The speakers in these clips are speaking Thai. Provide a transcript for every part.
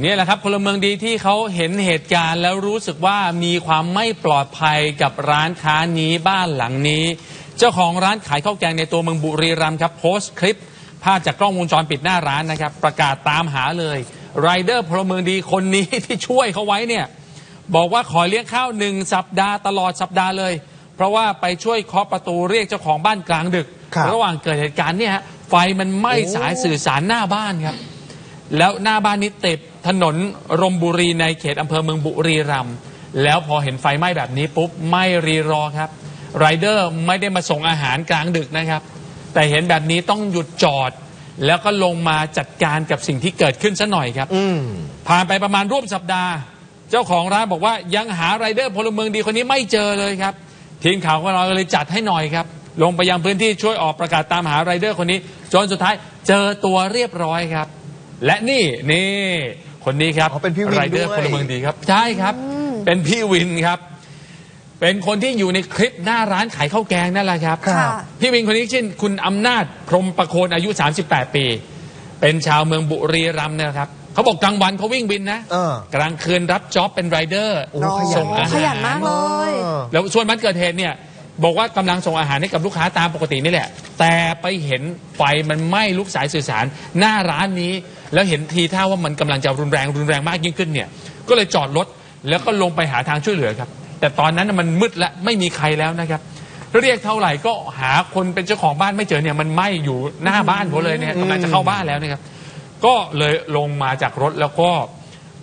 นี่แหละครับพลเมืองดีที่เขาเห็นเหตุการณ์แล้วรู้สึกว่ามีความไม่ปลอดภัยกับร้านค้านี้บ้านหลังนี้ เจ้าของร้านขายข้าวแกงในตัวเมืองบุรีรัมย์ครับโพสต์คลิป ภาพจากกล้องวงจรปิดหน้าร้านนะครับ ประกาศตามหาเลยไรเดอร์พลเมืองดีคนนี้ที่ช่วยเขาไว้เนี่ยบอกว่าขอเลี้ยงข้าวหนึ่งสัปดาห์ตลอดสัปดาห์เลย เพราะว่าไปช่วยเคาะประตูเรียกเจ้าของบ้านกลางดึกครับระหว่างเกิดเหตุการณ์เนี่ยฮะไฟมันไหม้สายสื่อสารหน้าบ้านครับแล้วหน้าบ้านนี้ติด ถนนรมบุรีในเขตอำเภอเมืองบุรีรัมย์แล้วพอเห็นไฟไหม้แบบนี้ปุ๊บไม่รีรอครับไรเดอร์ไม่ได้มาส่งอาหารกลางดึกนะครับ แต่เห็นแบบนี้ต้องหยุดจอด แล้วก็ลงมาจัดการกับสิ่งที่เกิดขึ้นซะหน่อยครับอืมผ่านไปประมาณร่วมสัปดาห์ เจ้าของร้านบอกว่ายังหาไรเดอร์พลเมืองดีคนนี้ไม่เจอเลยครับทีมข่าวของเราก็เลยจัดให้หน่อยครับ ลงไปยังพื้นที่ช่วยออกประกาศตามหาไรเดอร์คนนี้จนสุดท้ายเจอตัวเรียบร้อยครับ และนี่นี่ คนนี้ครับอ๋อเป็นพี่วินไรเดอร์ด้วย พลเมืองดีครับ ใช่ครับ เป็นพี่วินครับ เป็นคนที่อยู่ในคลิปหน้าร้านขายข้าวแกงนั่นแหละครับครับพี่วินคนนี้ชื่อคุณอำนาจพรหมประโคนอายุ 38 ปี เป็นชาวเมืองบุรีรัมย์เนยนะครับเขาบอกกลางวันเขาวิ่งบินนะเออกลางคืนรับจ็อบเป็นไรเดอร์ โอ้ขยันส่งอาขหารยันมากเลยเออแล้วส่วนวันเกิดเหตุเนี่ย บอกว่ากำลังส่งอาหารให้กับลูกค้าตามปกตินี่แหละ แต่ไปเห็นไฟมันไหม้ลุกสายสื่อสาร หน้าร้านนี้ แล้วเห็นทีท่าว่ามันกำลังจะรุนแรงรุนแรงมากยิ่งขึ้นเนี่ย ก็เลยจอดรถแล้วก็ลงไปหาทางช่วยเหลือครับ แต่ตอนนั้นน่ะมันมืดและไม่มีใครแล้วนะครับ เรียกเท่าไหร่ก็หาคนเป็นเจ้าของบ้านไม่เจอเนี่ยมันไหม้อยู่หน้าบ้านเขาเลยเนี่ยกำลังจะเข้าบ้านแล้วนะครับ ก็เลยลงมาจากรถแล้วก็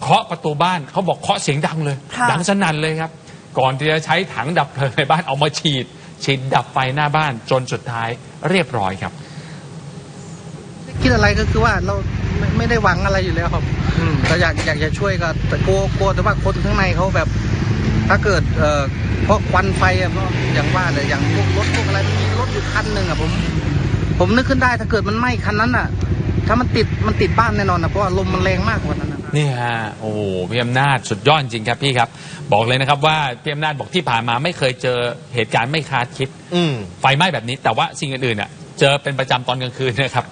เคาะประตูบ้านเขาบอกเคาะเสียงดังเลยค่ะดังสนั่นเลยครับ ก่อนที่จะใช้ถังดับเพลิงในบ้านเอามาฉีด ฉีดดับไฟหน้าบ้านจนสุดท้ายเรียบร้อยครับ คิดอะไรก็คือว่าเราไม่ไม่ได้หวังอะไรอยู่แล้วครับเราอยากอยากจะช่วยก็แต่กลัวกลัวแต่ว่าคนข้างในเขาแบบ ถ้าเกิดเอ่อเพราะควันไฟอะเพราะอย่างว่าเลยอย่างพวกรถพวกอะไรมันมีรถอยู่คันหนึ่งอะผม ผมนึกขึ้นได้ถ้าเกิดมันไหม้คันนั้นอะถ้ามันติดมันติดบ้านแน่นอนนะเพราะว่าลมมันแรงมากกว่านั้น นะนี่ฮะโอ้โหพี่อำนาจสุดยอดจริงครับพี่ครับ บอกเลยนะครับว่าพี่อำนาจบอกที่ผ่านมาไม่เคยเจอเหตุการณ์ไม่คาดคิดอืม ไฟไหม้แบบนี้ แต่ว่าสิ่งอื่นๆน่ะเจอเป็นประจำตอนกลางคืนนะครับ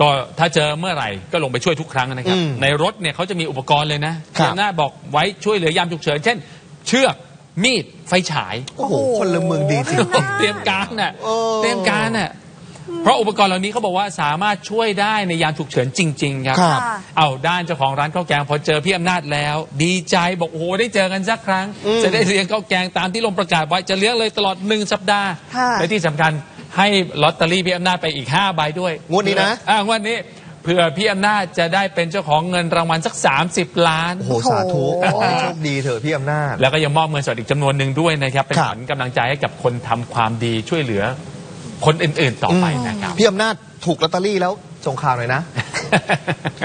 ก็ถ้าเจอเมื่อไหร่ก็ลงไปช่วยทุกครั้งนะครับ อืมในรถเนี่ยเขาจะมีอุปกรณ์เลยนะครับ พี่อำนาจบอกไว้ช่วยเหลือยามฉุกเฉินเช่น เชือกมีดไฟฉาย โอ้โหคนละเมืองดีจริง เตรียมการน่ะเออ เตรียมการน่ะ เพราะอุปกรณ์เหล่านี้เขาบอกว่าสามารถช่วยได้ในยามฉุกเฉินจริง ๆ ครับ ครับค่ะเอาด้านเจ้าของร้านข้าวแกงพอเจอพี่อำนาจแล้ว ดีใจบอกโอ้โหได้เจอกันสักครั้งอืมจะได้เลี้ยงข้าวแกงตามที่ลงประกาศไว้จะเลี้ยงเลยตลอดหนึ่งสัปดาห์ ค่ะ และที่สำคัญให้ลอตเตอรี่พี่อำนาจไปอีก5ใบด้วยงวดนี้นะ อ่างวดนี้เผื่อพี่อำนาจจะได้เป็นเจ้าของเงินรางวัลสัก 30 ล้าน โอ้โหสาธุโอ้โหขอให้โชคดีเถอะพี่อำนาจ แล้วก็ยังมอบเงินสดอีกจำนวนหนึ่งด้วยนะครับ เป็นครัขบวัญกำลังใจให้กับคนทำความดีช่วยเหลือ คนอื่นๆต่อไปนะครับ พี่อำนาจถูกลอตเตอรี่แล้วส่งข่าวหน่อยนะ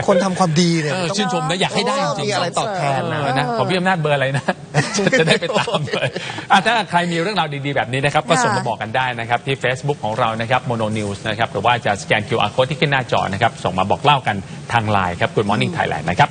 คนทำความดีเนี่ยเออต้อง ชื่นชมนะอยากให้ได้จริงมีๆอะไรตอบแทนนะ เออนะของพี่อำนาจเบอร์อะไรนะ จะได้ไปตามเลยอะถ้าใครมีเรื่องราวดีๆแบบนี้นะครับ ก็ค่ะส่งมาบอกกันได้นะครับ ที่ Facebook ของเรานะครับ Mono News นะครับ หรือว่าจะสแกน QR Code ที่ขึ้นหน้าจอนะครับ ส่งมาบอกเล่ากันทางไลน์ครับ Good Morning Thailand นะครับ